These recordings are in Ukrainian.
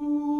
Ей,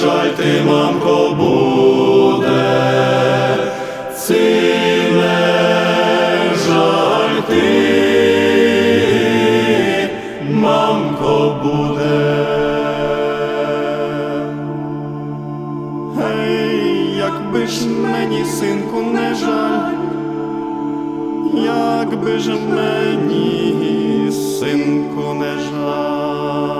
жаль ти, мамко, буде, ці жаль ти, мамко, буде. Якби ж мені, синку, не жаль, якби ж мені, синку, не жаль.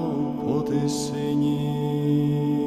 о ти синій.